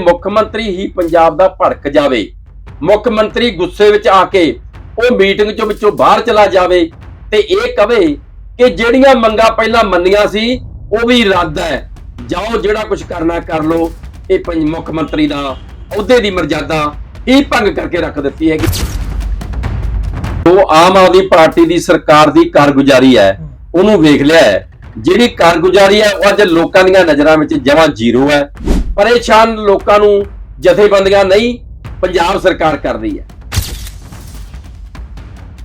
ਮੁੱਖ ਮੰਤਰੀ ਹੀ ਪੰਜਾਬ ਦਾ ਭੜਕ ਜਾਵੇ। ਮੁੱਖ ਮੰਤਰੀ ਗੁੱਸੇ ਵਿੱਚ ਆ ਕੇ ਉਹ ਮੀਟਿੰਗ ਚੋਂ ਵਿੱਚੋਂ ਬਾਹਰ ਚਲਾ ਜਾਵੇ ਤੇ ਇਹ ਕਵੇ ਕਿ ਜਿਹੜੀਆਂ ਮੰਗਾਂ ਪਹਿਲਾਂ ਮੰਨੀਆਂ ਸੀ, ਉਹ ਵੀ ਰੱਦ ਹੈ। ਜਾਓ ਜਿਹੜਾ ਕੁਝ ਕਰਨਾ ਕਰ ਲਓ। ਇਹ ਪੰਜ ਮੁੱਖ ਮੰਤਰੀ ਦਾ ਅਹੁਦੇ ਦੀ ਮਰਜ਼ਾਦਾ ਇਹ ਭੰਗ ਕਰਕੇ ਰੱਖ ਦਿੱਤੀ ਹੈਗੀ। ਉਹ ਆਮ ਆਦਮੀ ਪਾਰਟੀ ਦੀ ਸਰਕਾਰ ਦੀ ਕਾਰਗੁਜ਼ਾਰੀ ਹੈ। ਉਹਨੂੰ ਵੇਖ ਲਿਆ ਹੈ। ਜਿਹੜੀ ਕਾਰਗੁਜ਼ਾਰੀ ਹੈ, ਉਹ ਅੱਜ ਲੋਕਾਂ ਦੀਆਂ ਨਜ਼ਰਾਂ ਵਿੱਚ ਜਮਾਂ ਜ਼ੀਰੋ ਹੈ। ਪਰੇਸ਼ਾਨ ਲੋਕਾਂ ਨੂੰ ਜਥੇਬੰਦੀਆਂ ਨਹੀਂ, ਪੰਜਾਬ ਸਰਕਾਰ ਕਰ ਰਹੀ ਹੈ।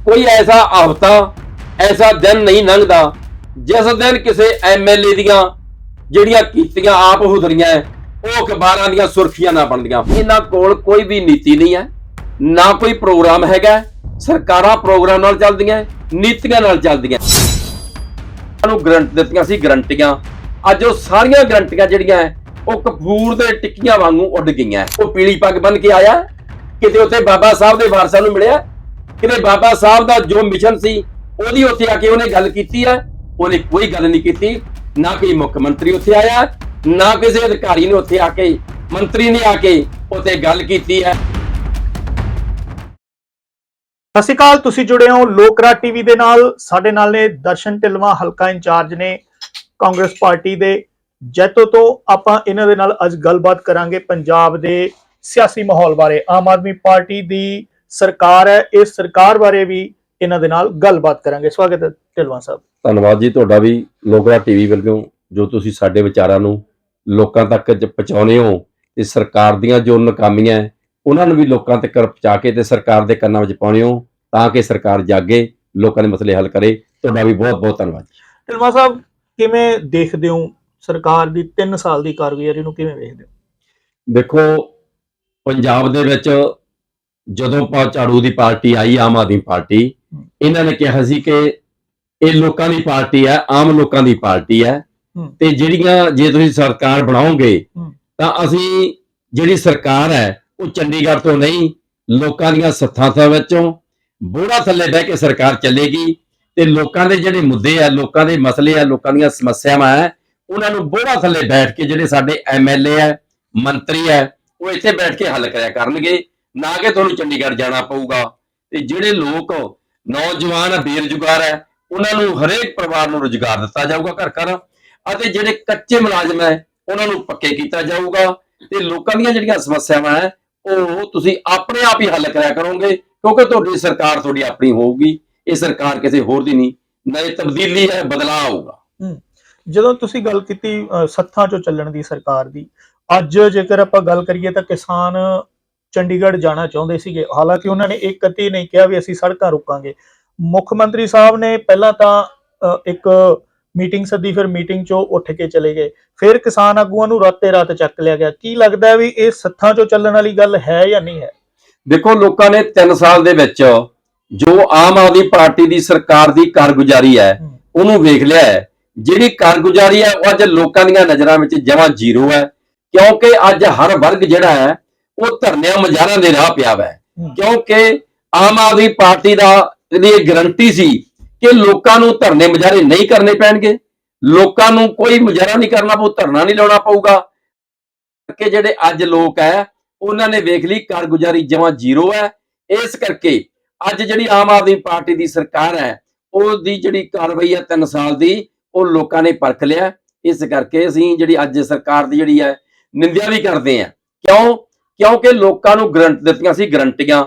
ਕੋਈ ਐਸਾ ਹਫ਼ਤਾ ਐਸਾ ਦਿਨ ਨਹੀਂ ਲੰਘਦਾ, ਜਿਸ ਦਿਨ ਕਿਸੇ ਐਮਐਲਏ ਦੀਆਂ ਜਿਹੜੀਆਂ ਕੀਤੀਆਂ ਆਪ ਹੁਦਰੀਆਂ ਉਹ ਅਖਬਾਰਾਂ ਦੀਆਂ ਸੁਰਖੀਆਂ ਨਾ ਬਣਦੀਆਂ। ਇਹਨਾਂ ਕੋਲ ਕੋਈ ਵੀ ਨੀਤੀ ਨਹੀਂ ਹੈ, ਨਾ ਕੋਈ ਪ੍ਰੋਗਰਾਮ ਹੈਗਾ, ਸਰਕਾਰਾਂ ਪ੍ਰੋਗਰਾਮ ਨਾਲ ਚੱਲਦੀਆਂ, ਨੀਤੀਆਂ ਨਾਲ ਚੱਲਦੀਆਂ। ਨੂੰ ਗਰੰਟ ਦਿੱਤੀਆਂ ਸੀ ਗਰੰਟੀਆਂ ਅੱਜ ਉਹ ਸਾਰੀਆਂ ਗਰੰਟੀਆਂ ਜਿਹੜੀਆਂ ਉਹ ਕਪੂਰ ਦੇ ਟਿੱਕੀਆਂ ਵਾਂਗੂ ਉੱਡ ਗਈਆਂ ਉਹ ਪੀਲੀ ਪੱਗ ਬੰਨ ਕੇ ਆਇਆ, ਕਿਤੇ ਉੱਥੇ ਬਾਬਾ ਸਾਹਿਬ ਦੇ ਵਾਰਸਾਂ ਨੂੰ ਮਿਲਿਆ, ਕਿਤੇ ਬਾਬਾ ਸਾਹਿਬ ਦਾ ਜੋ ਮਿਸ਼ਨ ਸੀ, ਉਹਦੀ ਉੱਥੇ ਆ ਕੇ ਉਹਨੇ ਗੱਲ ਕੀਤੀ ਹੈ। ਉਹਨੇ ਕੋਈ ਗੱਲ ਨਹੀਂ ਕੀਤੀ, ਨਾ ਕੋਈ ਮੁੱਖ ਮੰਤਰੀ ਉੱਥੇ ਆਇਆ, ਨਾ ਕਿਸੇ ਅਧਿਕਾਰੀ ਨੇ ਉੱਥੇ ਆ ਕੇ, ਮੰਤਰੀ ਨੇ ਆ ਕੇ ਉੱਥੇ ਗੱਲ ਕੀਤੀ ਹੈ। ਸਤਿ ਸ਼੍ਰੀ ਅਕਾਲ, ਤੁਸੀਂ ਜੁੜੇ ਹੋ ਲੋਕਰਾ ਟੀਵੀ ਦੇ ਨਾਲ। ਸਾਡੇ ਨਾਲ ਨੇ ਦਰਸ਼ਨ ਢਿਲਵਾ, ਹਲਕਾ ਇੰਚਾਰਜ ਨੇ ਕਾਂਗਰਸ ਪਾਰਟੀ ਦੇ। ਜੈਤੋ ਤੋਂ ਆਪਾਂ ਇਹਨਾਂ ਦੇ ਨਾਲ ਅੱਜ ਗੱਲਬਾਤ ਕਰਾਂਗੇ ਪੰਜਾਬ ਦੇ ਸਿਆਸੀ ਮਾਹੌਲ ਬਾਰੇ। ਆਮ ਆਦਮੀ ਪਾਰਟੀ ਦੀ ਸਰਕਾਰ ਹੈ ਇਸ ਸਰਕਾਰ ਬਾਰੇ ਵੀ ਇਹਨਾਂ ਦੇ ਨਾਲ ਗੱਲਬਾਤ ਕਰਾਂਗੇ। ਸਵਾਗਤ ਹੈ ਢਿਲਵਾ ਸਾਹਿਬ। ਧੰਨਵਾਦ ਜੀ, ਤੁਹਾਡਾ ਵੀ ਲੋਕਰਾ ਟੀਵੀ ਵੱਲੋਂ ਜੋ ਤੁਸੀਂ ਸਾਡੇ ਵਿਚਾਰਾਂ ਨੂੰ ਲੋਕਾਂ ਤੱਕ ਪਹੁੰਚਾਉਂਦੇ ਹੋ ਤੇ ਸਰਕਾਰ ਦੀਆਂ ਜੋ ਨਾਕਾਮੀਆਂ ਉਹਨਾਂ ਨੂੰ ਵੀ ਲੋਕਾਂ ਤੱਕ ਪਹੁੰਚਾ ਕੇ ਤੇ ਸਰਕਾਰ ਦੇ ਕੰਨਾਂ ਵਿੱਚ ਪਾਉਂਦੇ ਹੋ ਤਾਂ ਕਿ ਸਰਕਾਰ ਜਾਗੇ ਲੋਕਾਂ ਦੇ ਮਸਲੇ ਹੱਲ ਕਰੇ। ਤੁਹਾਡਾ ਵੀ ਬਹੁਤ ਬਹੁਤ ਧੰਨਵਾਦ ਢਿਲਵਾ ਸਾਹਿਬ ਕਿਵੇਂ ਦੇਖਦੇ ਹੋ ਸਰਕਾਰ ਦੀ 3 ਸਾਲ ਦੀ ਕਾਰਗੁਜ਼ਾਰੀ ਨੂੰ ਕਿਵੇਂ ਵੇਖਦੇ ਹੋ? ਦੇਖੋ ਪੰਜਾਬ ਦੇ ਵਿੱਚ ਜਦੋਂ ਪਾ ਝਾੜੂ ਦੀ ਪਾਰਟੀ ਆਈ ਆਮ ਆਦਮੀ ਪਾਰਟੀ ਇਹਨਾਂ ਨੇ ਕਿਹਾ ਸੀ ਕਿ ਇਹ ਲੋਕਾਂ ਦੀ ਪਾਰਟੀ ਹੈ ਆਮ ਲੋਕਾਂ ਦੀ ਪਾਰਟੀ ਹੈ। ਤੇ ਜਿਹੜੀਆਂ ਜੇ ਤੁਸੀਂ ਸਰਕਾਰ ਬਣਾਓਗੇ। ਤਾਂ ਅਸੀਂ ਜਿਹੜੀ ਸਰਕਾਰ ਹੈ ਉਹ ਚੰਡੀਗੜ੍ਹ ਤੋਂ ਨਹੀਂ, ਲੋਕਾਂ ਦੀਆਂ ਸੱਥਾਂ ਵਿੱਚੋਂ ਬੋੜਾ ਥੱਲੇ ਬਹਿ ਕੇ ਸਰਕਾਰ ਚੱਲੇਗੀ ਤੇ ਲੋਕਾਂ ਦੇ ਜਿਹੜੇ ਮੁੱਦੇ ਆ, ਲੋਕਾਂ ਦੇ ਮਸਲੇ ਆ, ਲੋਕਾਂ ਦੀਆਂ ਸਮੱਸਿਆਵਾਂ ਹੈ ਉਹਨਾਂ ਨੂੰ ਬੋੜਾ ਥੱਲੇ ਬੈਠ ਕੇ ਜਿਹੜੇ ਸਾਡੇ ਐਮਐਲਏ ਹੈ ਮੰਤਰੀ ਹੈ ਉਹ ਇੱਥੇ ਬੈਠ ਕੇ ਹੱਲ ਕਰਿਆ ਕਰਨਗੇ। ਨਾ ਕਿ ਤੁਹਾਨੂੰ ਚੰਡੀਗੜ੍ਹ ਜਾਣਾ ਪਊਗਾ। ਤੇ ਜਿਹੜੇ ਲੋਕ ਨੌਜਵਾਨ, ਬੇਰੁਜ਼ਗਾਰ ਹੈ ਉਹਨਾਂ ਨੂੰ ਹਰੇਕ ਪਰਿਵਾਰ ਨੂੰ ਰੁਜ਼ਗਾਰ ਦਿੱਤਾ ਜਾਊਗਾ ਘਰ ਘਰ, ਅਤੇ ਜਿਹੜੇ ਕੱਚੇ ਮੁਲਾਜ਼ਮ ਹੈ ਉਹਨਾਂ ਨੂੰ ਪੱਕੇ ਕੀਤਾ ਜਾਊਗਾ। ਤੇ ਲੋਕਾਂ ਦੀਆਂ ਜਿਹੜੀਆਂ ਸਮੱਸਿਆਵਾਂ ਹੈ ਉਹ ਤੁਸੀਂ ਆਪਣੇ ਆਪ ਹੀ ਹੱਲ ਕਰਿਆ ਕਰੋਗੇ, ਕਿਉਂਕਿ ਤੁਹਾਡੀ ਸਰਕਾਰ ਤੁਹਾਡੀ ਆਪਣੀ ਹੋਊਗੀ, ਇਹ ਸਰਕਾਰ ਕਿਸੇ ਹੋਰ ਦੀ ਨਹੀਂ ਨਾ ਇਹ ਤਬਦੀਲੀ ਹੈ, ਬਦਲਾਅ ਆਊਗਾ। ਜਦੋਂ ਤੁਸੀਂ ਗੱਲ ਕੀਤੀ ਸੱਥਾਂ ਚੋਂ ਚੱਲਣ ਦੀ ਸਰਕਾਰ ਦੀ, ਅੱਜ ਜੇਕਰ ਆਪਾਂ ਗੱਲ ਕਰੀਏ ਤਾਂ ਕਿਸਾਨ ਚੰਡੀਗੜ੍ਹ ਜਾਣਾ ਚਾਹੁੰਦੇ ਸੀਗੇ, ਹਾਲਾਂਕਿ ਉਹਨਾਂ ਨੇ ਇੱਕ ਕਤੀ ਨਹੀਂ ਕਿਹਾ ਵੀ ਅਸੀਂ ਸੜਕਾਂ ਰੋਕਾਂਗੇ। ਮੁੱਖ ਮੰਤਰੀ ਸਾਹਿਬ ਨੇ ਪਹਿਲਾਂ ਤਾਂ ਇੱਕ ਮੀਟਿੰਗ ਸੱਦੀ ਫਿਰ ਮੀਟਿੰਗ ਚੋਂ ਉੱਠ ਕੇ ਚਲੇ ਗਏ। ਫਿਰ ਕਿਸਾਨ ਆਗੂਆਂ ਨੂੰ ਰਾਤੇ ਰਾਤ ਚੱਕ ਲਿਆ ਗਿਆ। ਕੀ ਲੱਗਦਾ ਵੀ ਇਹ ਸੱਥਾਂ ਚੋਂ ਚੱਲਣ ਵਾਲੀ ਗੱਲ ਹੈ ਜਾਂ ਨਹੀਂ ਹੈ? ਦੇਖੋ ਲੋਕਾਂ ਨੇ 3 ਸਾਲ ਦੇ ਵਿੱਚ ਜੋ ਆਮ ਆਦਮੀ ਪਾਰਟੀ ਦੀ ਸਰਕਾਰ ਦੀ ਕਾਰਗੁਜ਼ਾਰੀ ਹੈ ਉਹਨੂੰ ਵੇਖ ਲਿਆ ਹੈ। ਜਿਹੜੀ ਕਾਰਗੁਜ਼ਾਰੀ ਹੈ ਉਹ ਅੱਜ ਲੋਕਾਂ ਦੀਆਂ ਨਜ਼ਰਾਂ ਵਿੱਚ ਜਮਾਂ ਜ਼ੀਰੋ ਹੈ। ਕਿਉਂਕਿ ਅੱਜ ਹਰ ਵਰਗ ਜਿਹੜਾ ਹੈ ਉਹ ਧਰਨਿਆਂ ਮਜ਼ਾਰਾਂ ਦੇ ਰਾਹ ਪਿਆ ਹੈ। ਕਿਉਂਕਿ ਆਮ ਆਦਮੀ ਪਾਰਟੀ ਦਾ ਦੀ ਇਹ ਗਰੰਟੀ ਸੀ ਕਿ ਲੋਕਾਂ ਨੂੰ ਧਰਨੇ ਮੁਜ਼ਾਹਰੇ ਨਹੀਂ ਕਰਨੇ ਪੈਣਗੇ, ਲੋਕਾਂ ਨੂੰ ਕੋਈ ਮੁਜ਼ਾਹਰਾ ਨਹੀਂ ਕਰਨਾ ਪਊ, ਧਰਨਾ ਨਹੀਂ ਲਾਉਣਾ ਪਊਗਾ। ਕਿ ਜਿਹੜੇ ਅੱਜ ਲੋਕ ਹੈ ਉਹਨਾਂ ਨੇ ਵੇਖ ਲਈ ਕਾਰਗੁਜ਼ਾਰੀ ਜਮਾਂ ਜ਼ੀਰੋ ਹੈ ਇਸ ਕਰਕੇ ਅੱਜ ਜਿਹੜੀ ਆਮ ਆਦਮੀ ਪਾਰਟੀ ਦੀ ਸਰਕਾਰ ਹੈ ਉਹਦੀ ਜਿਹੜੀ ਕਾਰਵਾਈ ਹੈ 3 ਸਾਲ ਦੀ, ਉਹ ਲੋਕਾਂ ਨੇ ਪਰਖ ਲਿਆ। ਇਸ ਕਰਕੇ ਅਸੀਂ ਜਿਹੜੀ ਅੱਜ ਸਰਕਾਰ ਦੀ ਜਿਹੜੀ ਹੈ ਨਿੰਦਿਆ ਵੀ ਕਰਦੇ ਹਾਂ ਕਿਉਂ? ਕਿਉਂਕਿ ਲੋਕਾਂ ਨੂੰ ਗਰੰਟ ਦਿੱਤੀਆਂ ਸੀ, ਗਰੰਟੀਆਂ।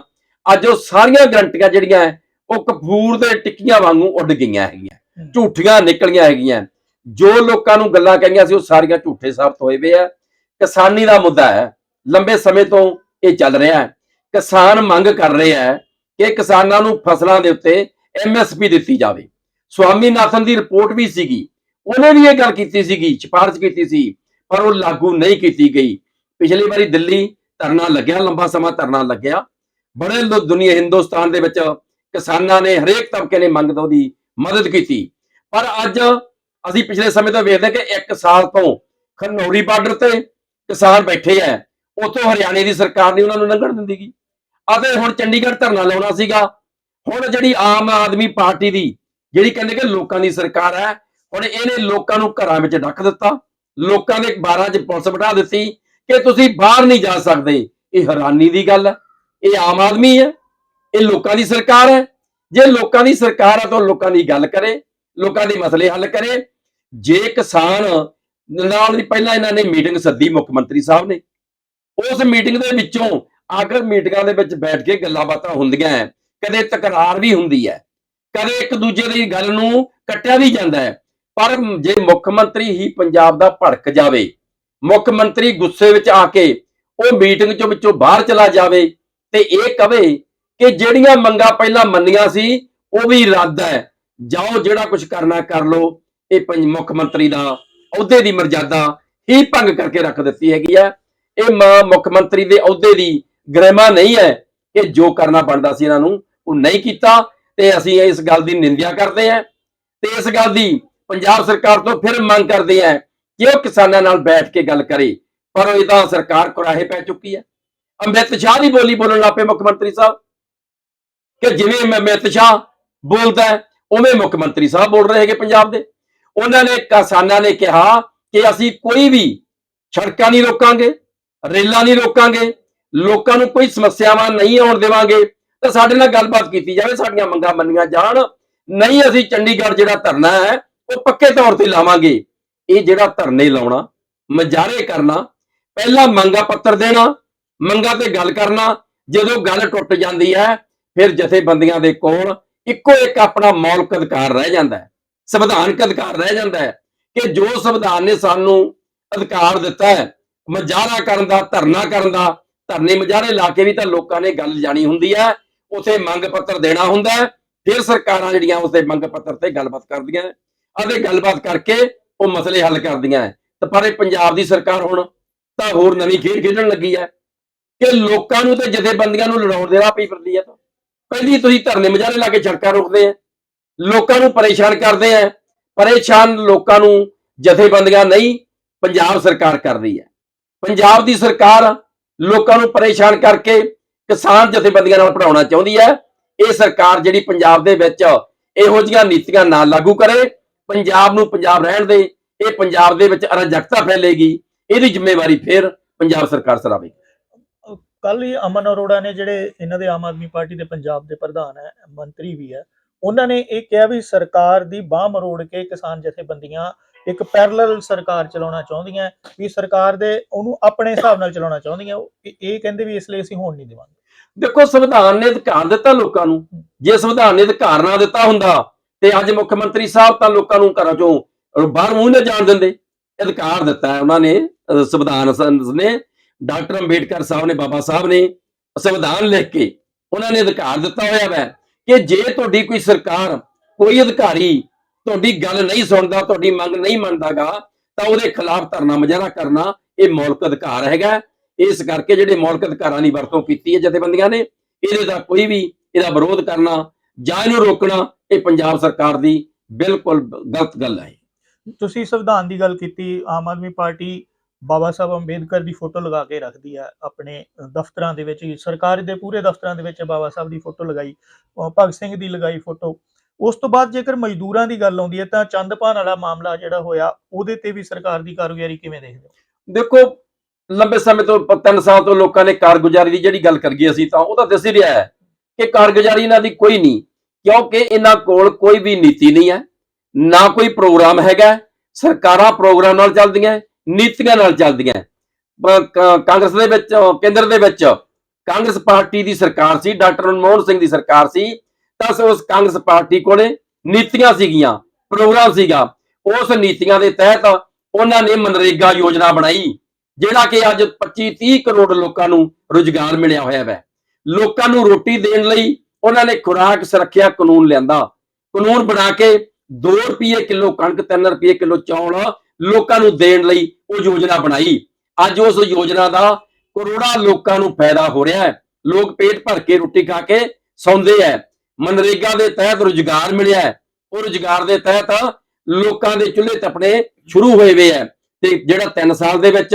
ਅੱਜ ਉਹ ਸਾਰੀਆਂ ਗਰੰਟੀਆਂ ਜਿਹੜੀਆਂ ਉਹ ਕਪੂਰ ਦੇ ਟਿੱਕੀਆਂ ਵਾਂਗੂ ਉੱਡ ਗਈਆਂ ਹੈਗੀਆਂ ਝੂਠੀਆਂ ਨਿਕਲੀਆਂ ਹੈਗੀਆਂ। ਜੋ ਲੋਕਾਂ ਨੂੰ ਗੱਲਾਂ ਕਹੀਆਂ ਸੀ ਉਹ ਸਾਰੀਆਂ ਝੂਠੇ ਸਾਬਤ ਹੋਏ ਵੇ ਆ। ਕਿਸਾਨੀ ਦਾ ਮੁੱਦਾ ਹੈ। ਲੰਬੇ ਸਮੇਂ ਤੋਂ ਇਹ ਚੱਲ ਰਿਹਾ ਹੈ। ਕਿਸਾਨ ਮੰਗ ਕਰ ਰਹੇ ਹੈ ਕਿ ਕਿਸਾਨਾਂ ਨੂੰ ਫਸਲਾਂ ਦੇ ਉੱਤੇ ਐਮਐਸਪੀ ਦਿੱਤੀ ਜਾਵੇ। ਸਵਾਮੀਨਾਥਨ ਦੀ ਰਿਪੋਰਟ ਵੀ ਸੀਗੀ। ਉਹਨੇ ਵੀ ਇਹ ਗੱਲ ਕੀਤੀ ਸੀਗੀ ਸਿਫਾਰਿਸ਼ ਕੀਤੀ ਸੀ ਪਰ ਉਹ ਲਾਗੂ ਨਹੀਂ ਕੀਤੀ ਗਈ। ਪਿਛਲੀ ਵਾਰੀ ਦਿੱਲੀ ਧਰਨਾ ਲੱਗਿਆ ਲੰਬਾ ਸਮਾਂ ਧਰਨਾ ਲੱਗਿਆ। ਬੜੇ ਦੁਨੀਆ ਹਿੰਦੁਸਤਾਨ ਦੇ ਵਿੱਚ ਕਿਸਾਨਾਂ ਨੇ ਹਰੇਕ ਤਬਕੇ ਨੇ ਮੰਗ ਤੋਂ ਦੀ ਮਦਦ ਕੀਤੀ। ਪਰ ਅੱਜ ਅਸੀਂ ਪਿਛਲੇ ਸਮੇਂ ਤੋਂ ਵੇਖਦੇ ਕਿ 1 ਸਾਲ ਤੋਂ ਖਨੌਰੀ ਬਾਰਡਰ ਤੇ ਕਿਸਾਨ ਬੈਠੇ ਐ ਉੱਥੋਂ ਹਰਿਆਣੇ ਦੀ ਸਰਕਾਰ ਨਹੀਂ ਉਹਨਾਂ ਨੂੰ ਲੰਘਣ ਦਿੰਦੀ ਗੀ। ਅਤੇ ਹੁਣ ਚੰਡੀਗੜ੍ਹ ਧਰਨਾ ਲਾਉਣਾ ਸੀਗਾ। ਹੁਣ ਜਿਹੜੀ ਆਮ ਆਦਮੀ ਪਾਰਟੀ ਦੀ ਜਿਹੜੀ ਕਹਿੰਦੇ ਕਿ ਲੋਕਾਂ ਦੀ ਸਰਕਾਰ ਹੈ, ਹੁਣ ਇਹਨੇ ਲੋਕਾਂ ਨੂੰ ਘਰਾਂ ਵਿੱਚ ਡੱਕ ਦਿੱਤਾ। ਲੋਕਾਂ ਦੇ ਬਾਰਾਂ 'ਚ ਪੁਲਿਸ ਬਿਠਾ ਦਿੱਤੀ ਕਿ ਤੁਸੀਂ ਬਾਹਰ ਨਹੀਂ ਜਾ ਸਕਦੇ। ਇਹ ਹੈਰਾਨੀ ਦੀ ਗੱਲ ਹੈ। ਇਹ ਆਮ ਆਦਮੀ ਹੈ। ਇਹ ਲੋਕਾਂ ਦੀ ਸਰਕਾਰ ਹੈ। ਜੇ ਲੋਕਾਂ ਦੀ ਸਰਕਾਰ ਹੈ ਤਾਂ ਉਹ ਲੋਕਾਂ ਦੀ ਗੱਲ ਕਰੇ, ਲੋਕਾਂ ਦੇ ਮਸਲੇ ਹੱਲ ਕਰੇ। ਜੇ ਕਿਸਾਨ ਨਾਲ ਦੀ ਪਹਿਲਾਂ ਇਹਨਾਂ ਨੇ ਮੀਟਿੰਗ ਸੱਦੀ ਮੁੱਖ ਮੰਤਰੀ ਸਾਹਿਬ ਨੇ। ਉਸ ਮੀਟਿੰਗ ਦੇ ਵਿੱਚੋਂ ਆਖਰ ਮੀਟਿੰਗਾਂ ਦੇ ਵਿੱਚ ਬੈਠ ਕੇ ਗੱਲਾਂ ਬਾਤਾਂ ਹੁੰਦੀਆਂ ਹੈ ਕਦੇ ਤਕਰਾਰ ਵੀ ਹੁੰਦੀ ਹੈ ਕਦੇ ਇੱਕ ਦੂਜੇ ਦੀ ਗੱਲ ਨੂੰ ਕੱਟਿਆ ਵੀ ਜਾਂਦਾ ਹੈ ਪਰ ਜੇ ਮੁੱਖ ਮੰਤਰੀ ਹੀ ਪੰਜਾਬ ਦਾ ਭੜਕ ਜਾਵੇ, ਮੁੱਖ ਮੰਤਰੀ ਗੁੱਸੇ ਵਿੱਚ ਆ ਕੇ ਉਹ ਮੀਟਿੰਗ ਚੋਂ ਵਿੱਚੋਂ ਬਾਹਰ ਚਲਾ ਜਾਵੇ ਤੇ ਇਹ ਕਵੇ ਕਿ ਜਿਹੜੀਆਂ ਮੰਗਾਂ ਪਹਿਲਾਂ ਮੰਨੀਆਂ ਸੀ, ਉਹ ਵੀ ਰੱਦ ਹੈ। ਜਾਓ, ਜਿਹੜਾ ਕੁਝ ਕਰਨਾ ਕਰ ਲਓ। ਇਹ ਪੰਜ ਮੁੱਖ ਮੰਤਰੀ ਦਾ ਅਹੁਦੇ ਦੀ ਮਰਜ਼ਾਦਾ ਹੀ ਭੰਗ ਕਰਕੇ ਰੱਖ ਦਿੱਤੀ ਹੈਗੀ ਹੈ। ਇਹ ਮਾਂ ਮੁੱਖ ਮੰਤਰੀ ਦੇ ਅਹੁਦੇ ਦੀ ਗ੍ਰਹਿਮਾ ਨਹੀਂ ਹੈ ਕਿ ਜੋ ਕਰਨਾ ਬਣਦਾ ਸੀ ਇਹਨਾਂ ਨੂੰ, ਉਹ ਨਹੀਂ ਕੀਤਾ। ਤੇ ਅਸੀਂ ਇਸ ਗੱਲ ਦੀ ਨਿੰਦਿਆ ਕਰਦੇ ਹਾਂ। ਤੇ ਇਸ ਗੱਲ ਦੀ ਪੰਜਾਬ ਸਰਕਾਰ ਤੋਂ ਫਿਰ ਮੰਗ ਕਰਦੇ ਹਾਂ ਕਿ ਉਹ ਕਿਸਾਨਾਂ ਨਾਲ ਬੈਠ ਕੇ ਗੱਲ ਕਰੇ। ਪਰ ਉਹ ਤਾਂ ਸਰਕਾਰ ਕੁਰਾਹੇ ਪੈ ਚੁੱਕੀ ਹੈ। ਅੰਮ੍ਰਿਤ ਸ਼ਾਹ ਦੀ ਬੋਲੀ ਬੋਲਣ ਲੱਪੇ ਮੁੱਖ ਮੰਤਰੀ ਸਾਹਿਬ। ਕਿ ਜਿਵੇਂ ਮੈਂ ਅਮਿਤ ਸ਼ਾਹ ਬੋਲਦਾ ਉਵੇਂ ਮੁੱਖ ਮੰਤਰੀ ਸਾਹਿਬ ਬੋਲ ਰਹੇ ਹੈਗੇ ਪੰਜਾਬ ਦੇ। ਉਹਨਾਂ ਨੇ ਕਿਸਾਨਾਂ ਨੇ ਕਿਹਾ ਕਿ ਅਸੀਂ ਕੋਈ ਵੀ ਸੜਕਾਂ ਨਹੀਂ ਰੋਕਾਂਗੇ, ਰੇਲਾਂ ਨਹੀਂ ਰੋਕਾਂਗੇ, ਲੋਕਾਂ ਨੂੰ ਕੋਈ ਸਮੱਸਿਆਵਾਂ ਨਹੀਂ ਆਉਣ ਦੇਵਾਂਗੇ, ਤਾਂ ਸਾਡੇ ਨਾਲ ਗੱਲਬਾਤ ਕੀਤੀ ਜਾਵੇ, ਸਾਡੀਆਂ ਮੰਗਾਂ ਮੰਨੀਆਂ ਜਾਣ। ਨਹੀਂ, ਅਸੀਂ ਚੰਡੀਗੜ੍ਹ ਜਿਹੜਾ ਧਰਨਾ ਹੈ, ਉਹ ਪੱਕੇ ਤੌਰ ਤੇ ਲਾਵਾਂਗੇ। ਇਹ ਜਿਹੜਾ ਧਰਨੇ ਲਾਉਣਾ, ਮਜਾਰੇ ਕਰਨਾ, ਪਹਿਲਾਂ ਮੰਗਾ ਪੱਤਰ ਦੇਣਾ, ਮੰਗਾ ਤੇ ਗੱਲ ਕਰਨਾ, ਜਦੋਂ ਗੱਲ ਟੁੱਟ ਜਾਂਦੀ ਹੈ ਫਿਰ ਜਥੇਬੰਦੀਆਂ ਦੇ ਕੋਲ ਇੱਕੋ ਇੱਕ ਆਪਣਾ ਮੌਲਿਕ ਅਧਿਕਾਰ ਰਹਿ ਜਾਂਦਾ ਹੈ, ਸੰਵਿਧਾਨਕ ਅਧਿਕਾਰ ਰਹਿ ਜਾਂਦਾ ਹੈ ਕਿ ਜੋ ਸੰਵਿਧਾਨ ਨੇ ਸਾਨੂੰ ਅਧਿਕਾਰ ਦਿੱਤਾ ਹੈ, ਮਜਾਰਾ ਕਰਨ ਦਾ, ਧਰਨਾ ਕਰਨ ਦਾ, ਧਰਨੇ ਮਜਾਰੇ ਲਾ ਕੇ ਵੀ ਤਾਂ ਲੋਕਾਂ ਨੇ ਗੱਲ ਜਾਣੀ ਹੁੰਦੀ ਹੈ, ਉਥੇ ਮੰਗ ਪੱਤਰ ਦੇਣਾ ਹੁੰਦਾ ਹੈ, ਫਿਰ ਸਰਕਾਰਾਂ ਜਿਹੜੀਆਂ ਉਸਦੇ ਮੰਗ ਪੱਤਰ ਤੇ ਗੱਲਬਾਤ ਕਰਦੀਆਂ ਅਤੇ ਗੱਲਬਾਤ ਕਰਕੇ ਉਹ ਮਸਲੇ ਹੱਲ ਕਰਦੀਆਂ ਹੈ। ਤੇ ਪਰ ਇਹ ਪੰਜਾਬ ਦੀ ਸਰਕਾਰ ਹੁਣ ਤਾਂ ਹੋਰ ਨਵੀਂ ਖੇਡ ਖੇਡਣ ਲੱਗੀ ਹੈ ਕਿ ਲੋਕਾਂ ਨੂੰ ਤੇ ਜਥੇਬੰਦੀਆਂ ਨੂੰ ਲੜਾਉਣ ਦੇ ਰਾਹ ਪਈ ਫਿਰਦੀ ਹੈ ਤਾਂ। ਪਹਿਲੀ ਤੁਸੀਂ ਧਰਨੇ ਮਜਾਰੇ ਲਾ ਕੇ ਸੜਕਾਂ ਰੋਕਦੇ ਆ। ਲੋਕਾਂ ਨੂੰ ਪਰੇਸ਼ਾਨ ਕਰਦੇ ਆ। ਪਰੇਸ਼ਾਨ ਲੋਕਾਂ ਨੂੰ ਜਥੇਬੰਦੀਆਂ ਨਹੀਂ, ਪੰਜਾਬ ਸਰਕਾਰ ਕਰ ਰਹੀ ਹੈ। ਪੰਜਾਬ ਦੀ ਸਰਕਾਰ ਲੋਕਾਂ ਨੂੰ ਪਰੇਸ਼ਾਨ ਕਰਕੇ ਕਿਸਾਨ ਜਥੇਬੰਦੀਆਂ ਨਾਲ ਪੜਾਉਣਾ ਚਾਹੁੰਦੀ ਹੈ। ਇਹ ਸਰਕਾਰ ਜਿਹੜੀ ਪੰਜਾਬ ਦੇ ਵਿੱਚ ਇਹੋ ਜਿਹੀਆਂ ਨੀਤੀਆਂ ਨਾ ਲਾਗੂ ਕਰੇ, ਪੰਜਾਬ ਨੂੰ ਪੰਜਾਬ ਰਹਿਣ ਦੇ, ਇਹ ਪੰਜਾਬ ਦੇ ਵਿੱਚ ਅਰਾਜਕਤਾ ਫੈਲੇਗੀ, ਇਹਦੀ ਜ਼ਿੰਮੇਵਾਰੀ ਫਿਰ ਪੰਜਾਬ ਸਰਕਾਰ ਸਰਾਵੇਗੀ। ਕੱਲ ਹੀ ਅਮਨ ਅਰੋੜਾ ਨੇ ਜਿਹੜੇ ਇਹਨਾਂ ਦੇ ਆਮ ਆਦਮੀ ਪਾਰਟੀ ਦੇ ਪੰਜਾਬ ਦੇ ਪ੍ਰਧਾਨ ਹੈ ਮੰਤਰੀ ਵੀ ਹੈ ਉਹਨਾਂ ਨੇ ਇਹ ਕਿਹਾ ਵੀ ਸਰਕਾਰ ਦੀ ਬਾਹ ਮਰੋੜ ਕੇ ਕਿਸਾਨ ਜਥੇਬੰਦੀਆਂ ਇੱਕ ਪੈਰਲਲ ਸਰਕਾਰ ਚਲਾਉਣਾ ਚਾਹੁੰਦੀਆਂ ਵੀ ਸਰਕਾਰ ਦੇ ਉਹਨੂੰ ਆਪਣੇ ਹਿਸਾਬ ਨਾਲ ਚਲਾਉਣਾ ਚਾਹੁੰਦੀਆਂ ਇਹ- ਕਹਿੰਦੇ ਵੀ ਇਸ ਲਈ ਅਸੀਂ ਹੋਣ ਨਹੀਂ ਦੇਵਾਂਗੇ। ਦੇਖੋ ਸੰਵਿਧਾਨ ਨੇ ਅਧਿਕਾਰ ਦਿੱਤਾ ਲੋਕਾਂ ਨੂੰ। ਜੇ ਸੰਵਿਧਾਨ ਨੇ ਅਧਿਕਾਰ ਨਾ ਦਿੱਤਾ ਹੁੰਦਾ ਤੇ ਅੱਜ ਮੁੱਖ ਮੰਤਰੀ ਸਾਹਿਬ ਤਾਂ ਲੋਕਾਂ ਨੂੰ ਘਰਾਂ ਚੋਂ ਬਾਹਰ ਮੂੰਹ ਨਾ ਜਾਣ ਦਿੰਦੇ। ਅਧਿਕਾਰ ਦਿੱਤਾ ਹੈ ਉਹਨਾਂ ਨੇ ਸੰਵਿਧਾਨ ਨੇ ਡਾਕਟਰ ਅੰਬੇਡਕਰ ਸਾਹਿਬ ਨੇ, ਬਾਬਾ ਸਾਹਿਬ ਨੇ ਸੰਵਿਧਾਨ ਲਿਖ ਕੇ ਉਹਨਾਂ ਨੇ ਅਧਿਕਾਰ ਦਿੱਤਾ ਹੋਇਆ ਹੈ ਕਿ ਜੇ ਤੁਹਾਡੀ ਕੋਈ ਸਰਕਾਰ, ਕੋਈ ਅਧਿਕਾਰੀ ਤੁਹਾਡੀ ਗੱਲ ਨਹੀਂ ਸੁਣਦਾ, ਤੁਹਾਡੀ ਮੰਗ ਨਹੀਂ ਮੰਨਦਾਗਾ, ਤਾਂ ਉਹਦੇ ਖਿਲਾਫ ਧਰਨਾ ਮੁਜ਼ਾਹਰਾ ਕਰਨਾ ਇਹ ਮੌਲਿਕ ਅਧਿਕਾਰ ਹੈਗਾ। ਇਸ ਕਰਕੇ ਜਿਹੜੇ ਮੌਲਿਕ ਅਧਿਕਾਰਾਂ ਦੀ ਵਰਤੋਂ ਕੀਤੀ ਹੈ ਜਥੇਬੰਦੀਆਂ ਨੇ, ਇਹਦੇ ਦਾ ਕੋਈ ਵੀ ਇਹਦਾ ਵਿਰੋਧ ਕਰਨਾ ਜਾਂ ਇਹਨੂੰ ਰੋਕਣਾ, ਇਹ ਪੰਜਾਬ ਸਰਕਾਰ ਦੀ ਬਿਲਕੁਲ ਗਲਤ ਗੱਲ ਹੈ। ਤੁਸੀਂ ਸੰਵਿਧਾਨ ਦੀ ਗੱਲ ਕੀਤੀ, ਆਮ ਆਦਮੀ ਪਾਰਟੀ ਬਾਬਾ ਸਾਹਿਬ ਅੰਬੇਦਕਰ ਦੀ ਫੋਟੋ ਲਗਾ ਕੇ ਰੱਖਦੀ ਹੈ ਆਪਣੇ ਦਫ਼ਤਰਾਂ ਦੇ ਵਿੱਚ, ਸਰਕਾਰ ਦੇ ਪੂਰੇ ਦਫ਼ਤਰਾਂ ਦੇ ਵਿੱਚ ਬਾਬਾ ਸਾਹਿਬ ਦੀ ਫੋਟੋ ਲਗਾਈ ਭਗਤ ਸਿੰਘ ਦੀ ਲਗਾਈ ਫੋਟੋ। ਉਸ ਤੋਂ ਬਾਅਦ ਜੇਕਰ ਮਜ਼ਦੂਰਾਂ ਦੀ ਗੱਲ ਆਉਂਦੀ ਹੈ ਤਾਂ ਚੰਦਪਾਨ ਵਾਲਾ ਮਾਮਲਾ ਜਿਹੜਾ ਹੋਇਆ, ਉਹਦੇ ਤੇ ਵੀ ਸਰਕਾਰ ਦੀ ਕਾਰਗੁਜ਼ਾਰੀ ਕਿਵੇਂ ਦੇਖਦੇ ਹੋ? ਦੇਖੋ, ਲੰਬੇ ਸਮੇਂ ਤੋਂ, ਪ- ਤਿੰਨ ਸਾਲ ਤੋਂ ਲੋਕਾਂ ਨੇ ਕਾਰਗੁਜ਼ਾਰੀ ਦੀ ਜਿਹੜੀ ਗੱਲ ਕਰੀਏ ਅਸੀਂ ਤਾਂ ਉਹ ਤਾਂ ਦੱਸ ਹੀ ਰਿਹਾ ਹੈ ਕਿ ਕਾਰਗੁਜ਼ਾਰੀ ਇਹਨਾਂ ਦੀ ਕੋਈ ਨਹੀਂ, ਕਿਉਂਕਿ ਇਹਨਾਂ ਕੋਲ ਕੋਈ ਵੀ ਨੀਤੀ ਨਹੀਂ ਹੈ, ਨਾ ਕੋਈ ਪ੍ਰੋਗਰਾਮ ਹੈਗਾ, ਸਰਕਾਰਾਂ ਪ੍ਰੋਗਰਾਮ ਨਾਲ ਚੱਲਦੀਆਂ ਨੀਤੀਆਂ ਨਾਲ ਚੱਲਦੀਆਂ ਕਾਂਗਰਸ ਦੇ ਵਿੱਚ ਕੇਂਦਰ ਦੇ ਵਿੱਚ ਕਾਂਗਰਸ ਪਾਰਟੀ ਦੀ ਸਰਕਾਰ ਸੀ, ਡਾਕਟਰ ਮਨਮੋਹਨ ਸਿੰਘ ਦੀ ਸਰਕਾਰ ਸੀ। ਤਾਂ ਉਸ ਕਾਂਗਰਸ ਪਾਰਟੀ ਕੋਲੇ ਨੀਤੀਆਂ ਸੀਗੀਆਂ, ਪ੍ਰੋਗਰਾਮ ਸੀਗਾ। ਉਸ ਨੀਤੀਆਂ ਦੇ ਤਹਿਤ ਉਹਨਾਂ ਨੇ ਮਨਰੇਗਾ ਯੋਜਨਾ ਬਣਾਈ, ਜਿਹੜਾ ਕਿ ਅੱਜ 25 30 ਕਰੋੜ ਲੋਕਾਂ ਨੂੰ ਰੁਜ਼ਗਾਰ ਮਿਲਿਆ ਹੋਇਆ ਹੈ ਲੋਕਾਂ ਨੂੰ ਰੋਟੀ ਦੇਣ ਲਈ ਉਹਨਾਂ ਨੇ ਖੁਰਾਕ ਸੁਰੱਖਿਆ ਕਾਨੂੰਨ ਲਿਆਂਦਾ। ਕਾਨੂੰਨ ਬਣਾ ਕੇ 2 ਰੁਪਏ ਕਿਲੋ ਕਣਕ 3 ਰੁਪਏ ਕਿਲੋ ਚੌਲ ਲੋਕਾਂ ਨੂੰ ਦੇਣ ਲਈ ਉਹ ਯੋਜਨਾ ਬਣਾਈ। ਅੱਜ ਉਸ ਯੋਜਨਾ ਦਾ ਕਰੋੜਾਂ ਲੋਕਾਂ ਨੂੰ ਫਾਇਦਾ ਹੋ ਰਿਹਾ ਹੈ। ਲੋਕ ਪੇਟ ਭਰ ਕੇ ਰੋਟੀ ਖਾ ਕੇ ਸੌਂਦੇ ਐ ਮਨਰੇਗਾ ਦੇ ਤਹਿਤ ਰੁਜ਼ਗਾਰ ਮਿਲਿਆ ਹੈ। ਉਹ ਰੁਜ਼ਗਾਰ ਦੇ ਤਹਿਤ ਲੋਕਾਂ ਦੇ ਚੁੱਲ੍ਹੇ ਤਪਣੇ ਸ਼ੁਰੂ ਹੋਏ ਵੇ ਐ ਤੇ ਜਿਹੜਾ 3 ਸਾਲ ਦੇ ਵਿੱਚ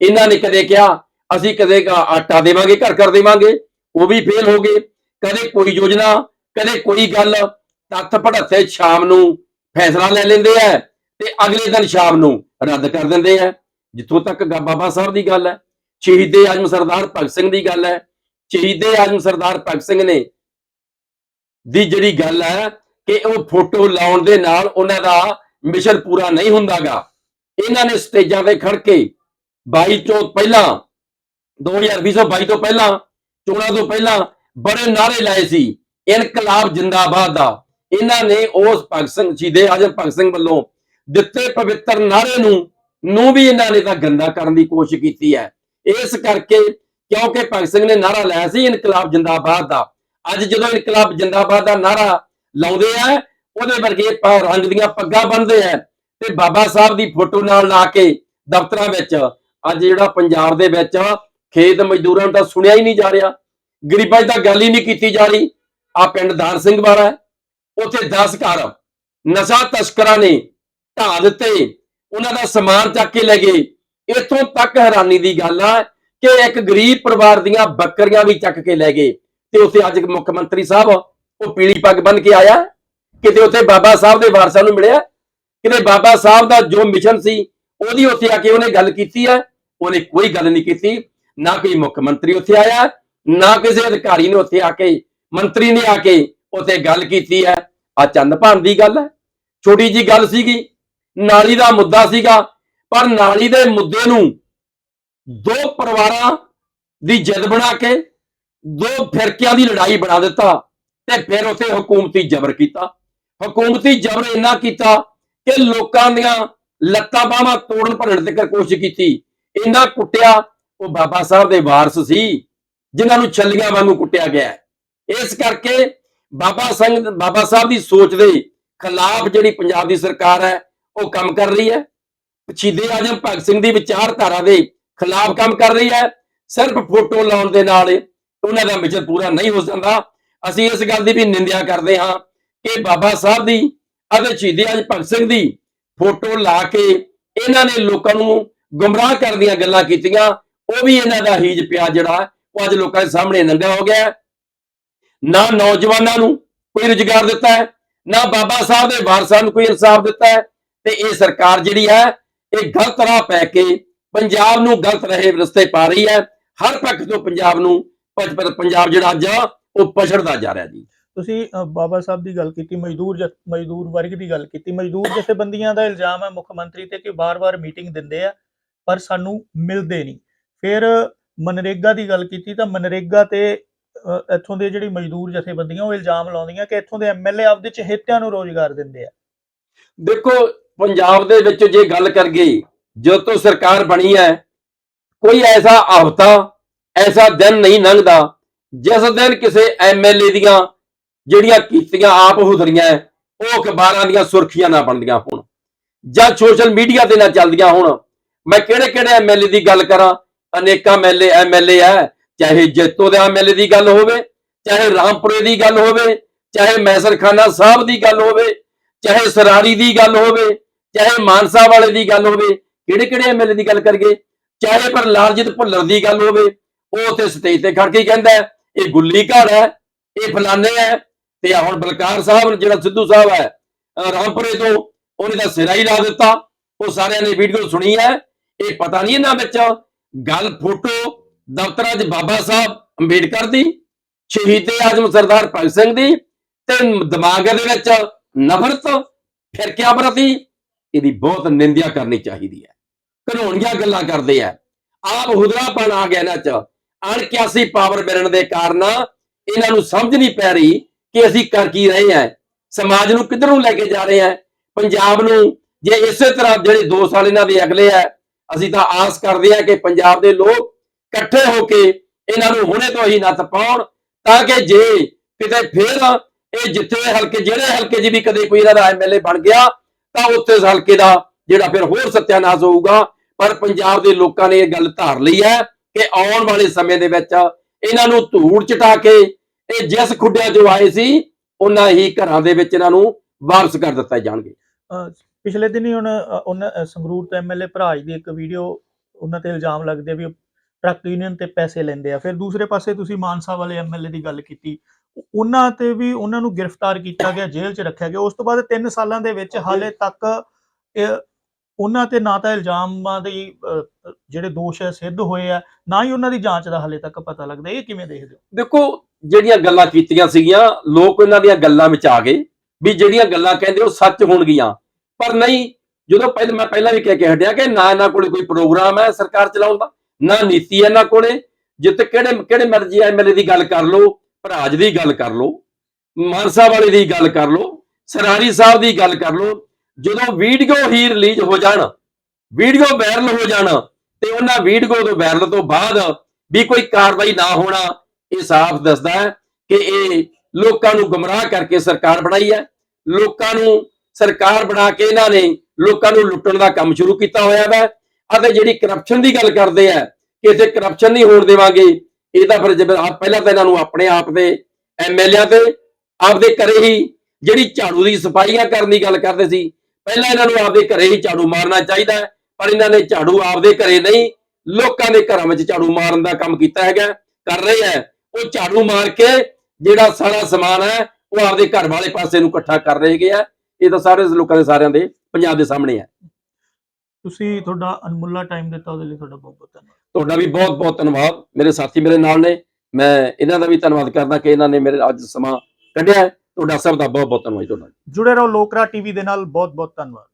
ਇਹਨਾਂ ਨੇ ਕਦੇ ਕਿਹਾ, ਅਸੀਂ ਕਦੇ ਆਟਾ ਦੇਵਾਂਗੇ, ਘਰ ਘਰ ਦੇਵਾਂਗੇ, ਉਹ ਵੀ ਫੇਲ ਹੋ ਗਏ। ਕਦੇ ਕੋਈ ਯੋਜਨਾ, ਕਦੇ ਕੋਈ ਗੱਲ, ਤੱਥ ਪੜੱਥੇ ਸ਼ਾਮ ਨੂੰ ਫੈਸਲਾ ਲੈ ਲੈਂਦੇ ਐ ਤੇ ਅਗਲੇ ਦਿਨ ਸ਼ਾਮ ਨੂੰ ਰੱਦ ਕਰ ਦਿੰਦੇ ਐ ਜਿੱਥੋਂ ਤੱਕ ਬਾਬਾ ਸਾਹਿਬ ਦੀ ਗੱਲ ਹੈ, ਸ਼ਹੀਦੇ ਆਜਮ ਸਰਦਾਰ ਭਗਤ ਸਿੰਘ ਦੀ ਗੱਲ ਹੈ। ਸ਼ਹੀਦੇ ਆਜਮ ਸਰਦਾਰ ਭਗਤ ਸਿੰਘ ਨੇ ਦੀ ਜਿਹੜੀ ਗੱਲ ਹੈ ਕਿ ਉਹ ਫੋਟੋ ਲਾਉਣ ਦੇ ਨਾਲ ਉਹਨਾਂ ਦਾ ਮਿਸ਼ਨ ਪੂਰਾ ਨਹੀਂ ਹੁੰਦਾਗਾ। ਇਹਨਾਂ ਨੇ ਸਟੇਜਾਂ ਤੇ ਖੜ ਕੇ 22 ਤੋਂ ਪਹਿਲਾਂ 2022 ਤੋਂ ਪਹਿਲਾਂ ਚੋਣਾਂ ਤੋਂ ਪਹਿਲਾਂ ਬੜੇ ਨਾਰੇ ਲਾਏ ਸੀ। ਇਨਕਲਾਬ ਜਿੰਦਾਬਾਦ ਦਾ। ਇਹਨਾਂ ਨੇ ਉਸ ਭਗਤ ਸਿੰਘ, ਸ਼ਹੀਦੇ ਆਜਮ ਭਗਤ ਸਿੰਘ ਵੱਲੋਂ ਦਿੱਤੇ ਪਵਿੱਤਰ ਨਾਰੇ ਨੂੰ ਨੂੰ ਵੀ ਇਹਨਾਂ ਨੇ ਤਾਂ ਗੰਦਾ ਕਰਨ ਦੀ ਕੋਸ਼ਿਸ਼ ਕੀਤੀ ਹੈ। ਇਸ ਕਰਕੇ ਕਿਉਂਕਿ ਭਗਤ ਸਿੰਘ ਨੇ ਨਾਰਾ ਲਾਇਆ ਸੀ ਇਨਕਲਾਬ ਜਿੰਦਾਬਾਦ ਦਾ, ਅੱਜ ਜਦੋਂ ਇਨਕਲਾਬ ਜਿੰਦਾਬਾਦ ਦਾ ਨਾਰਾ ਲਾਉਂਦੇ ਆ, ਉਹਦੇ ਵਰਗੇ ਰੰਗ ਦੀਆਂ ਪੱਗਾਂ ਬੰਨਦੇ ਆ ਤੇ ਬਾਬਾ ਸਾਹਿਬ ਦੀ ਫੋਟੋ ਨਾਲ ਲਾ ਕੇ ਦਫ਼ਤਰਾਂ ਵਿੱਚ, ਅੱਜ ਜਿਹੜਾ ਪੰਜਾਬ ਦੇ ਵਿੱਚ ਖੇਤ ਮਜ਼ਦੂਰਾਂ ਨੂੰ ਤਾਂ ਸੁਣਿਆ ਹੀ ਨਹੀਂ ਜਾ ਰਿਹਾ। ਗਰੀਬਾਂ ਦੀ ਤਾਂ ਗੱਲ ਹੀ ਨਹੀਂ ਕੀਤੀ ਜਾ ਰਹੀ। ਆ ਪਿੰਡ ਦਾਨ ਸਿੰਘ ਵਾਲਾ ਉੱਥੇ 10 ਘਰ ਨਸ਼ਾ ਤਸਕਰਾਂ ਨੇ ਢਾਹ ਦਿੱਤੇ। ਉਹਨਾਂ ਦਾ ਸਮਾਨ ਚੱਕ ਕੇ ਲੈ ਗਏ। ਇੱਥੋਂ ਤੱਕ ਹੈਰਾਨੀ ਦੀ ਗੱਲ ਆ ਕਿ ਇੱਕ ਗਰੀਬ ਪਰਿਵਾਰ ਦੀਆਂ ਬੱਕਰੀਆਂ ਵੀ ਚੱਕ ਕੇ ਲੈ ਗਏ। ਤੇ ਉੱਥੇ ਅੱਜ ਮੁੱਖ ਮੰਤਰੀ ਸਾਹਿਬ, ਉਹ ਪੀਲੀ ਪੱਗ ਬੰਨ ਕੇ ਆਇਆ। ਕਿਤੇ ਉੱਥੇ ਬਾਬਾ ਸਾਹਿਬ ਦੇ ਵਾਰਸਾਂ ਨੂੰ ਮਿਲਿਆ। ਕਿਤੇ ਬਾਬਾ ਸਾਹਿਬ ਦਾ ਜੋ ਮਿਸ਼ਨ ਸੀ, ਉਹਦੀ ਉੱਥੇ ਆ ਕੇ ਉਹਨੇ ਗੱਲ ਕੀਤੀ ਹੈ ਉਹਨੇ ਕੋਈ ਗੱਲ ਨਹੀਂ ਕੀਤੀ। ਨਾ ਕੋਈ ਮੁੱਖ ਮੰਤਰੀ ਉੱਥੇ ਆਇਆ, ਨਾ ਕਿਸੇ ਅਧਿਕਾਰੀ ਨੇ ਉੱਥੇ ਆ ਕੇ, ਮੰਤਰੀ ਨੇ ਆ ਕੇ ਉੱਥੇ ਗੱਲ ਕੀਤੀ ਹੈ ਆ ਚੰਦ ਭਾਣ ਦੀ ਗੱਲ ਹੈ ਛੋਟੀ ਜੀ ਗੱਲ ਸੀਗੀ। ਨਾਲੀ ਦਾ ਮੁੱਦਾ ਸੀਗਾ, ਪਰ ਨਾਲੀ ਦੇ ਮੁੱਦੇ ਨੂੰ ਦੋ ਪਰਿਵਾਰਾਂ ਦੀ ਜਿੱਦ ਬਣਾ ਕੇ, ਦੋ ਫਿਰਕਿਆਂ ਦੀ ਲੜਾਈ ਬਣਾ ਦਿੱਤਾ ਤੇ ਫਿਰ ਉੱਥੇ ਹਕੂਮਤੀ ਜ਼ਬਰ ਕੀਤਾ। ਹਕੂਮਤੀ ਜ਼ਬਰ ਇੰਨਾ ਕੀਤਾ ਕਿ ਲੋਕਾਂ ਦੀਆਂ ਲੱਤਾਂ ਬਾਹਾਂ ਤੋੜਨ ਭਰਨ ਤੱਕ ਕੋਸ਼ਿਸ਼ ਕੀਤੀ। ਇੰਨਾ ਕੁੱਟਿਆ, ਉਹ ਬਾਬਾ ਸਾਹਿਬ ਦੇ ਵਾਰਸ ਸੀ, ਜਿਨ੍ਹਾਂ ਨੂੰ ਛੱਲੀਆਂ ਵਾਂਗੂ ਕੁੱਟਿਆ ਗਿਆ ਇਸ ਕਰਕੇ ਬਾਬਾ ਸਿੰਘ ਬਾਬਾ ਸਾਹਿਬ ਦੀ ਸੋਚ ਦੇ ਖਿਲਾਫ ਜਿਹੜੀ ਪੰਜਾਬ ਦੀ ਸਰਕਾਰ ਹੈ ਉਹ ਕੰਮ ਕਰ ਰਹੀ ਹੈ। ਸ਼ਹੀਦੇ ਆਜਮ ਭਗਤ ਸਿੰਘ ਦੀ ਵਿਚਾਰਧਾਰਾ ਦੇ ਖਿਲਾਫ ਕੰਮ ਕਰ ਰਹੀ ਹੈ। ਸਿਰਫ ਫੋਟੋ ਲਾਉਣ ਦੇ ਨਾਲ ਉਹਨਾਂ ਦਾ ਮਿਸ਼ਨ ਪੂਰਾ ਨਹੀਂ ਹੋ ਸਕਦਾ ਅਸੀਂ ਇਸ ਗੱਲ ਦੀ ਵੀ ਨਿੰਦਿਆ ਕਰਦੇ ਹਾਂ ਕਿ ਬਾਬਾ ਸਾਹਿਬ ਦੀ ਅਤੇ ਸ਼ਹੀਦੇ ਆਜਮ ਭਗਤ ਸਿੰਘ ਦੀ ਫੋਟੋ ਲਾ ਕੇ ਇਹਨਾਂ ਨੇ ਲੋਕਾਂ ਨੂੰ ਗੁੰਮਰਾਹ ਕਰਨ ਦੀਆਂ ਗੱਲਾਂ ਕੀਤੀਆਂ। ਉਹ ਵੀ ਇਹਨਾਂ ਦਾ ਹੀਜ ਪਿਆ ਜਿਹੜਾ ਉਹ ਅੱਜ ਲੋਕਾਂ ਦੇ ਸਾਹਮਣੇ ਨੰਗਾ ਹੋ ਗਿਆ ਹੈ। ਨਾ ਨੌਜਵਾਨਾਂ ਨੂੰ ਕੋਈ ਰੁਜ਼ਗਾਰ ਦਿੱਤਾ ਹੈ, ਨਾ ਬਾਬਾ ਸਾਹਿਬ ਦੇ ਵਾਰਸਾਂ ਨੂੰ ਕੋਈ ਇਨਸਾਫ ਦਿੱਤਾ ਹੈ। ਤੇ ਇਹ ਸਰਕਾਰ ਜਿਹੜੀ ਹੈ ਇਹ ਗਲਤ ਰਾਹ ਪੈ ਕੇ ਪੰਜਾਬ ਨੂੰ ਗਲਤ ਰਹੇ ਰਸਤੇ ਪਾ ਰਹੀ ਹੈ। ਹਰ ਪੱਖ ਤੋਂ ਪੰਜਾਬ ਨੂੰ ਪੰਜਾਬ ਜਿਹੜਾ ਅੱਜ ਉਹ ਪਛੜਦਾ ਜਾ ਰਿਹਾ ਜੀ। ਤੁਸੀਂ ਬਾਬਾ ਸਾਹਿਬ ਦੀ ਗੱਲ ਕੀਤੀ ਮਜ਼ਦੂਰ ਮਜ਼ਦੂਰ ਵਰਗ ਦੀ ਗੱਲ ਕੀਤੀ। ਮਜ਼ਦੂਰ ਜਥੇਬੰਦੀਆਂ ਦਾ ਇਲਜ਼ਾਮ ਹੈ ਮੁੱਖ ਮੰਤਰੀ ਤੇ ਕਿ ਵਾਰ-ਵਾਰ ਮੀਟਿੰਗ ਦਿੰਦੇ ਆ ਪਰ ਸਾਨੂੰ ਮਿਲਦੇ ਨਹੀਂ। ਫਿਰ ਮਨਰੇਗਾ ਦੀ ਗੱਲ ਕੀਤੀ ਤਾਂ ਮਨਰੇਗਾ ਤੇ ਇੱਥੋਂ ਦੇ ਜਿਹੜੀ ਮਜ਼ਦੂਰ ਜਥੇਬੰਦੀਆਂ ਉਹ ਇਲਜ਼ਾਮ ਲਾਉਂਦੀਆਂ ਕਿ ਇੱਥੋਂ ਦੇ ਐਮਐਲਏ ਆਪਦੇ ਚਹੇਤਿਆਂ ਨੂੰ ਰੋਜ਼ਗਾਰ ਦਿੰਦੇ ਆ। ਦੇਖੋ ਪੰਜਾਬ ਦੇ ਵਿੱਚ ਜੇ ਗੱਲ ਕਰ ਗਈ, ਜਦੋਂ ਤੋਂ ਸਰਕਾਰ ਬਣੀ ਹੈ, ਕੋਈ ਐਸਾ ਹਫ਼ਤਾ ਐਸਾ ਦਿਨ ਨਹੀਂ ਲੰਘਦਾ, ਜਿਸ ਦਿਨ ਕਿਸੇ ਐਮਐਲਏ ਦੀਆਂ ਜਿਹੜੀਆਂ ਕੀਤੀਆਂ ਆਪ ਹੁਦਰੀਆਂ ਉਹ ਅਖਬਾਰਾਂ ਦੀਆਂ ਸੁਰਖੀਆਂ ਨਾ ਬਣਦੀਆਂ ਹੋਣ, ਜਾਂ ਸੋਸ਼ਲ ਮੀਡੀਆ ਤੇ ਨਾ ਚੱਲਦੀਆਂ ਹੋਣ। ਮੈਂ ਕਿਹੜੇ ਕਿਹੜੇ ਐਮਐਲਏ ਦੀ ਗੱਲ ਕਰਾਂ? ਅਨੇਕਾਂ ਐਮਐਲਏ ਐਮਐਲਏ ਹੈ, ਚਾਹੇ ਜੇਤੋ ਦੇ ਐਮਐਲਏ ਦੀ ਗੱਲ ਹੋਵੇ, ਚਾਹੇ ਰਾਮਪੁਰੇ ਦੀ ਗੱਲ ਹੋਵੇ, ਚਾਹੇ ਮੈਸਰ ਖਾਨਾ ਸਾਹਿਬ ਦੀ ਗੱਲ ਹੋਵੇ ਚਾਹੇ ਸਰਾਰੀ ਦੀ ਗੱਲ ਹੋਵੇ, ਚਾਹੇ ਮਾਨਸਾ ਵਾਲੇ ਦੀ ਗੱਲ ਹੋਵੇ, ਕਿਹੜੇ ਕਿਹੜੇ ਐਮਐਲਏ ਦੀ ਗੱਲ ਕਰੀਏ, ਚਾਹੇ ਪਰ ਲਾਲਜੀਤ ਭੁੱਲਰ ਦੀ ਗੱਲ ਹੋਵੇ, ਉਹ ਉੱਥੇ ਸਟੇਜ ਤੇ ਖੜ ਕੇ ਕਹਿੰਦਾ ਇਹ ਗੁੱਲੀ ਘਰ ਹੈ, ਇਹ ਫਲਾਣੇ ਹੈ, ਤੇ ਹੁਣ ਬਲਕਾਰ ਸਾਹਿਬ ਜਿਹੜਾ ਸਿੱਧੂ ਸਾਹਿਬ ਹੈ ਰਾਮਪੁਰੇ ਤੋਂ ਉਹਨੇ ਦਾ ਸਿਰਾ ਹੀ ਲਾ ਦਿੱਤਾ, ਉਹ ਸਾਰਿਆਂ ਨੇ ਵੀਡੀਓ ਸੁਣੀ ਹੈ, ਇਹ ਪਤਾ ਨਹੀਂ ਇਹਨਾਂ ਵਿੱਚ, ਗੱਲ ਫੋਟੋ ਦਫ਼ਤਰਾਂ 'ਚ ਬਾਬਾ ਸਾਹਿਬ ਅੰਬੇਡਕਰ ਦੀ, ਸ਼ਹੀਦੇ ਆਜ਼ਮ ਸਰਦਾਰ ਭਗਤ ਸਿੰਘ ਦੀ, ਤੇ ਦਿਮਾਗ ਦੇ ਵਿੱਚ ਨਫ਼ਰਤ ਫਿਰਕਿਆਂ ਪ੍ਰਤੀ ਇਹਦੀ ਬਹੁਤ ਨਿੰਦਿਆ ਕਰਨੀ ਚਾਹੀਦੀ ਹੈ। ਘਨੋਣੀਆਂ ਗੱਲਾਂ ਕਰਦੇ ਆ। ਆਪ ਹੁਦਰਾਪਣ ਆ ਗਿਆ ਇਹਨਾਂ 'ਚ। ਅਣਕਿਆਸੀ ਪਾਵਰ ਮਿਲਣ ਦੇ ਕਾਰਨ ਇਹਨਾਂ ਨੂੰ ਸਮਝ ਨਹੀਂ ਪੈ ਰਹੀ ਕਿ ਅਸੀਂ ਕਰ ਕੀ ਰਹੇ ਹਾਂ। ਸਮਾਜ ਨੂੰ ਕਿੱਧਰ ਨੂੰ ਲੈ ਕੇ ਜਾ ਰਹੇ ਹਾਂ? ਪੰਜਾਬ ਨੂੰ ਜੇ ਇਸੇ ਤਰ੍ਹਾਂ ਜਿਹੜੇ 2 ਸਾਲ ਇਹਨਾਂ ਦੇ ਅਗਲੇ ਆ, ਅਸੀਂ ਤਾਂ ਆਸ ਕਰਦੇ ਹਾਂ ਕਿ ਪੰਜਾਬ ਦੇ ਲੋਕ ਇਕੱਠੇ ਹੋ ਕੇ ਇਹਨਾਂ ਨੂੰ ਹੁਣੇ ਤੋਂ ਹੀ ਨੱਥ ਪਾਉਣ, ਤਾਂ ਕਿ ਜੇ ਕਿਤੇ ਫੇਰ ਇਹ ਜਿੱਥੇ ਹਲਕੇ ਜਿਹੜੇ ਹਲਕੇ 'ਚ ਵੀ ਕਦੇ ਕੋਈ ਇਹਨਾਂ ਦਾ ਐਮਐਲਏ ਬਣ ਗਿਆ ਤਾਂ ਉੱਥੇ ਉਸ ਹਲਕੇ ਦਾ ਜਿਹੜਾ ਫਿਰ ਹੋਰ ਸਤਿਆਨਾਸ਼ ਹੋਊਗਾ। ਪਰ ਪੰਜਾਬ ਦੇ ਲੋਕਾਂ ਨੇ ਇਹ ਗੱਲ ਧਾਰ ਲਈ ਹੈ ਕਿ ਆਉਣ ਵਾਲੇ ਸਮੇਂ ਦੇ ਵਿੱਚ ਇਹਨਾਂ ਨੂੰ ਧੂੜ ਚਟਾ ਕੇ ਇਹ ਜਿਸ ਖੁੱਡਿਆਂ 'ਚੋਂ ਆਏ ਸੀ ਉਹਨਾਂ ਹੀ ਘਰਾਂ ਦੇ ਵਿੱਚ ਇਹਨਾਂ ਨੂੰ ਵਾਪਸ ਕਰ ਦਿੱਤਾ ਜਾਣਗੇ। ਅ, ਪਿਛਲੇ ਦਿਨੀ ਹੁਣ ਅ, ਉਹਨਾਂ ਅ, ਸੰਗਰੂਰ ਤੋਂ ਐਮਐਲਏ ਭਰਾਜ ਦੀ ਇੱਕ ਵੀਡੀਓ ਉਹਨਾਂ ਤੇ ਇਲਜ਼ਾਮ ਲੱਗਦੇ ਆ ਵੀ ਟਰੱਕ ਯੂਨੀਅਨ ਤੇ ਪੈਸੇ ਲੈਂਦੇ ਆ। ਫਿਰ ਦੂਸਰੇ ਪਾਸੇ ਤੁਸੀਂ ਮਾਨਸਾ ਵਾਲੇ ਐਮਐਲਏ ਦੀ ਗੱਲ ਕੀਤੀ ਉਹਨਾਂ ਤੇ ਵੀ ਉਹਨਾਂ ਨੂੰ ਗ੍ਰਿਫਤਾਰ ਕੀਤਾ ਗਿਆ ਜੇਲ੍ਹ 'ਚ ਰੱਖਿਆ ਗਿਆ। ਉਸ ਤੋਂ ਬਾਅਦ 3 ਸਾਲਾਂ ਦੇ ਵਿੱਚ ਹਾਲੇ ਤੱਕ ਉਹਨਾਂ ਤੇ ਨਾ ਤਾਂ ਇਲਜ਼ਾਮਾਂ ਦੀ ਜਿਹੜੇ ਦੋਸ਼ ਹੈ ਸਿੱਧ ਹੋਏ ਆ ਨਾ ਹੀ ਉਹਨਾਂ ਦੀ ਜਾਂਚ ਦਾ ਹਲੇ ਤੱਕ ਪਤਾ ਲੱਗਦਾ। ਇਹ ਕਿਵੇਂ ਦੇਖਦੇ ਹੋ? ਦੇਖੋ ਜਿਹੜੀਆਂ ਗੱਲਾਂ ਕੀਤੀਆਂ ਸੀਗੀਆਂ ਲੋਕ ਇਹਨਾਂ ਦੀਆਂ ਗੱਲਾਂ ਵਿੱਚ ਆ ਗਏ ਵੀ ਜਿਹੜੀਆਂ ਗੱਲਾਂ ਕਹਿੰਦੇ ਉਹ ਸੱਚ ਹੋਣਗੀਆਂ। ਪਰ ਨਹੀਂ ਜਦੋਂ ਪਹਿਲਾਂ ਮੈਂ ਪਹਿਲਾਂ ਵੀ ਕਹਿ ਕੇ ਹਟਿਆ ਕਿ ਨਾ ਇਹਨਾਂ ਕੋਲੇ ਕੋਈ ਪ੍ਰੋਗਰਾਮ ਹੈ ਸਰਕਾਰ ਚਲਾਉਣ ਦਾ ਨਾ ਨੀਤੀ ਹੈ ਇਹਨਾਂ ਕੋਲੇ। ਜਿੱਥੇ ਕਿਹੜੇ ਕਿਹੜੇ ਮਰਜ਼ੀ ਐਮਐਲਏ ਦੀ ਗੱਲ ਕਰ ਲਓ ਭਰਾਜ ਦੀ ਗੱਲ ਕਰ ਲਓ ਮਾਨਸਾ ਵਾਲੇ ਦੀ ਗੱਲ ਕਰ ਲਓ, ਸਰਾਰੀ ਸਾਹਿਬ ਦੀ ਗੱਲ ਕਰ ਲਓ, ਜਦੋਂ ਵੀਡੀਓ ਹੀ ਰਿਲੀਜ਼ ਹੋ ਜਾਣ, ਵੀਡੀਓ ਵਾਇਰਲ ਹੋ ਜਾਣ ਤੇ ਉਹਨਾਂ ਵੀਡੀਓ ਤੋਂ ਵਾਇਰਲ ਤੋਂ ਬਾਅਦ ਵੀ ਕੋਈ ਕਾਰਵਾਈ ਨਾ ਹੋਣਾ, ਇਹ ਸਾਫ਼ ਦੱਸਦਾ ਹੈ ਕਿ ਇਹ ਲੋਕਾਂ ਨੂੰ ਗੁੰਮਰਾਹ ਕਰਕੇ ਸਰਕਾਰ ਬਣਾਈ ਹੈ। ਲੋਕਾਂ ਨੂੰ ਸਰਕਾਰ ਬਣਾ ਕੇ ਇਹਨਾਂ ਨੇ ਲੋਕਾਂ ਨੂੰ ਲੁੱਟਣ ਦਾ ਕੰਮ ਸ਼ੁਰੂ ਕੀਤਾ ਹੋਇਆ ਹੈ ਅਤੇ ਜਿਹੜੀ ਕਰਪਸ਼ਨ ਦੀ ਗੱਲ ਕਰਦੇ ਆ, ਕਿ ਇੱਥੇ ਕਰਪਸ਼ਨ ਨਹੀਂ ਹੋਣ ਦੇਵਾਂਗੇ ਇਹ ਤਾਂ ਫਿਰ ਜਿਵੇਂ ਪਹਿਲਾਂ ਤਾਂ ਇਹਨਾਂ ਨੂੰ ਆਪਣੇ ਆਪ ਦੇ ਐਮਐਲਏ ਤੇ ਆਪਦੇ ਘਰੇ ਹੀ ਜਿਹੜੀ ਝਾੜੂ ਦੀ ਸਫਾਈਆਂ ਕਰਨ ਦੀ ਗੱਲ ਕਰਦੇ ਸੀ, ਪਹਿਲਾਂ ਇਹਨਾਂ ਨੂੰ ਆਪਦੇ ਘਰੇ ਹੀ ਝਾੜੂ ਮਾਰਨਾ ਚਾਹੀਦਾ ਪਰ ਇਹਨਾਂ ਨੇ ਝਾੜੂ ਆਪਦੇ ਘਰੇ ਨਹੀਂ, ਲੋਕਾਂ ਦੇ ਘਰਾਂ ਵਿੱਚ ਝਾੜੂ ਮਾਰਨ ਦਾ ਕੰਮ ਕੀਤਾ ਹੈਗਾ, ਕਰ ਰਹੇ ਹੈ। ਉਹ ਝਾੜੂ ਮਾਰ ਕੇ ਜਿਹੜਾ ਸਾਰਾ ਸਮਾਨ ਹੈ, ਉਹ ਆਪਦੇ ਘਰ ਵਾਲੇ ਪਾਸੇ ਨੂੰ ਇਕੱਠਾ ਕਰ ਰਹੇ ਹੈਗੇ ਆ। ਇਹ ਤਾਂ ਸਾਰੇ ਲੋਕਾਂ ਦੇ ਸਾਰਿਆਂ ਦੇ, ਪੰਜਾਬ ਦੇ ਸਾਹਮਣੇ ਹੈ। ਤੁਸੀਂ ਤੁਹਾਡਾ ਅਨਮੁੱਲਾ ਟਾਈਮ ਦਿੱਤਾ, ਉਹਦੇ ਲਈ ਤੁਹਾਡਾ ਬਹੁਤ ਬਹੁਤ ਧੰਨਵਾਦ। ਤੁਹਾਡਾ ਵੀ ਬਹੁਤ ਬਹੁਤ ਧੰਨਵਾਦ। ਮੇਰੇ ਸਾਥੀ ਮੇਰੇ ਨਾਲ ਨੇ। ਮੈਂ ਇਹਨਾਂ ਦਾ ਵੀ ਧੰਨਵਾਦ ਕਰਦਾ ਕਿ ਇਹਨਾਂ ਨੇ ਮੇਰੇ ਅੱਜ ਸਮਾਂ ਕੱਢਿਆ ਹੈ। ਤੁਹਾਡਾ ਸਭ ਦਾ ਬਹੁਤ ਬਹੁਤ ਧੰਨਵਾਦ ਤੁਹਾਡਾ। ਜੁੜੇ ਰਹੋ ਲੋਕਰਾ ਟੀਵੀ ਦੇ ਨਾਲ। ਬਹੁਤ ਬਹੁਤ ਧੰਨਵਾਦ।